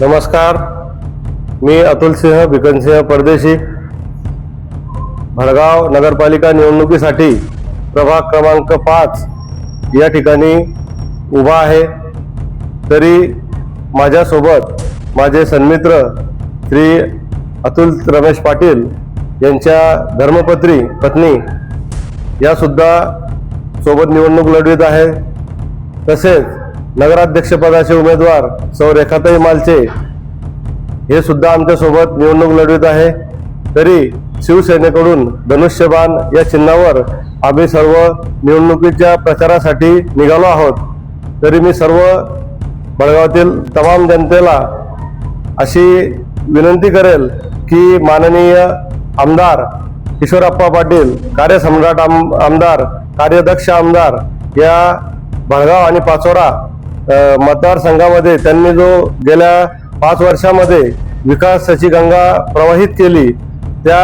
नमस्कार. मी अतुल सिंह भिकनसिंह परदेशी. भडगाव नगरपालिका निवडणुकीसाठी प्रभाग क्रमांक पाच या ठिकाणी उभा आहे. तरी माझ्यासोबत माझे सन्मित्र श्री अतुल रमेश पाटील यांच्या धर्मपत्री पत्नी यासुद्धा सोबत निवडणूक लढवित आहे. तसेच नगराध्यक्षपदाचे उमेदवार सौ रेखाताई मालचे हे सुद्धा आमच्यासोबत निवडणूक लढवित आहे. तरी शिवसेनेकडून धनुष्यबाण या चिन्हावर आम्ही सर्व निवडणुकीच्या प्रचारासाठी निघालो आहोत. तरी मी सर्व बळगावातील तमाम जनतेला अशी विनंती करेल की माननीय आमदार किशोरप्पा पाटील कार्यसम्राट आम आमदार कार्यदक्ष आमदार या बळगाव आणि पाचोरा मतदारसंघामध्ये त्यांनी जो गेल्या पाच वर्षामध्ये विकासाची गंगा प्रवाहित केली त्या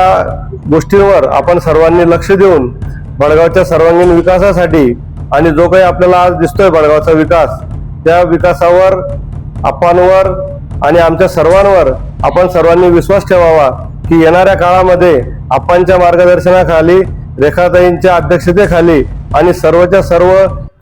गोष्टींवर आपण सर्वांनी लक्ष देऊन बडगावच्या सर्वांगीण विकासासाठी आणि जो काही आपल्याला आज दिसतोय बडगावचा विकास त्या विकासावर आपणवर आणि आमच्या सर्वांवर आपण सर्वांनी विश्वास ठेवावा की येणाऱ्या काळामध्ये आपणच्या मार्गदर्शनाखाली रेखाताईंच्या अध्यक्षतेखाली आणि सर्वच्या सर्व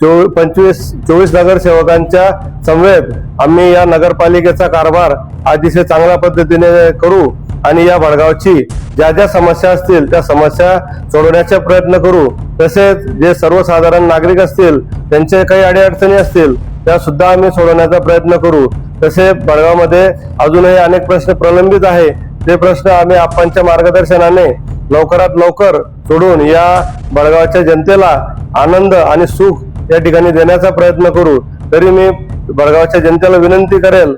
चो पंचवीस चोवीस नगरसेवकांच्या समवेत आम्ही या नगरपालिकेचा कारभार अतिशय चांगल्या पद्धतीने करू आणि या भडगावची ज्या ज्या समस्या असतील त्या समस्या सोडवण्याचा प्रयत्न करू. तसेच जे सर्वसाधारण नागरिक असतील त्यांचे काही अडीअडचणी असतील त्या सुद्धा आम्ही सोडवण्याचा प्रयत्न करू. तसे भडगावमध्ये अजूनही अनेक प्रश्न प्रलंबित आहे. ते प्रश्न आम्ही आपांच्या मार्गदर्शनाने लवकरात लवकर सोडून या भडगावच्या जनतेला आनंद आणि सुख या ठिकाणी देण्याचा प्रयत्न करू तरी मी बडगावच्या जनतेला विनंती करेल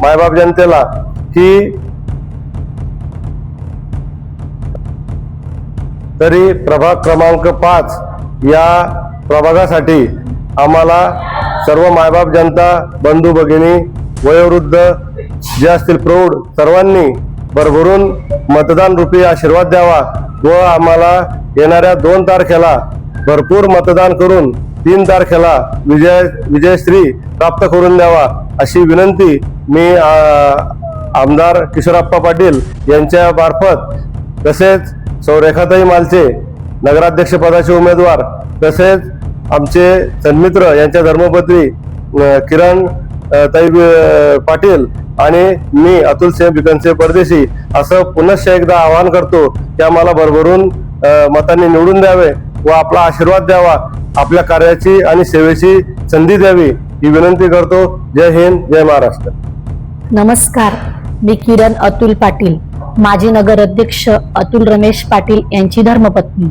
मायबाप जनतेला की तरी प्रभाग क्रमांक पाच या प्रभागासाठी आम्हाला सर्व मायबाप जनता बंधू भगिनी वयोवृद्ध जे असतील प्रौढ सर्वांनी भरभरून मतदान रूपी आशीर्वाद द्यावा. व आम्हाला येणाऱ्या दोन तारखेला भरपूर मतदान करून तीन तारखेला विजय विजयश्री प्राप्त करून द्यावा अशी विनंती मी आमदार किशोरप्पा पाटील यांच्या मार्फत तसेच सौ रेखाताई मालचे नगराध्यक्षपदाचे उमेदवार तसेच आमचे सन्मित्र यांच्या धर्मपत्री किरण ताई पाटील आणि मी अतुल सिंह बिकनसिंह परदेशी असं पुनश्च एकदा आवाहन करतो की आम्हाला भरभरून मतांनी निवडून द्यावे. व आपला आशीर्वाद द्यावा. आपल्या कार्याची आणि सेवेची संधी द्यावी ही विनंती करतो. जय हिंद जय महाराष्ट्र. नमस्कार. मी किरण अतुल पाटील. माजी नगराध्यक्ष अतुल रमेश पाटील यांची धर्मपत्नी.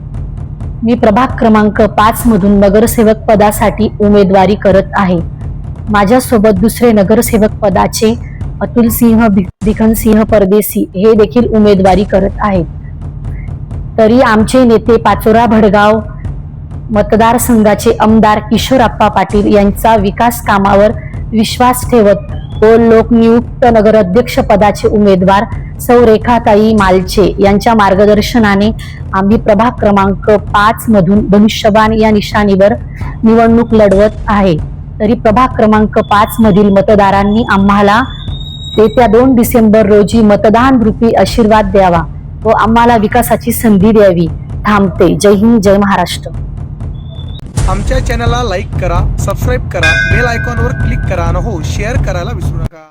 मी प्रभाग क्रमांक पाच मधून नगरसेवक पदासाठी उमेदवारी करत आहे. माझ्यासोबत दुसरे नगरसेवक पदाचे अतुल सिंह भिखन सिंह परदेसी हे देखील उमेदवारी करत आहेत. तरी आमचे नेते पाचोरा भडगाव मतदारसंघाचे आमदार किशोरप्पा पाटील यांचा विकास कामावर विश्वास ठेवत व लोकनियुक्त नगराध्यक्ष पदाचे उमेदवार सौ रेखाताई मालचे यांच्या मार्गदर्शनाने आम्ही प्रभाग क्रमांक पाच मधून धनुष्यबाण या निशाणीवर निवडणूक लढवत आहे. तरी प्रभाग क्रमांक पाच मधील मतदारांनी आम्हाला येत्या दोन डिसेंबर रोजी मतदान रूपी आशीर्वाद द्यावा. व आम्हाला विकासाची संधी द्यावी. थांबते. जय हिंद जय महाराष्ट्र. आमच्या चॅनलला लाईक करा सबस्क्राईब करा बेल आयकॉनवर क्लिक करा आणि हो शेअर करायला विसरू नका.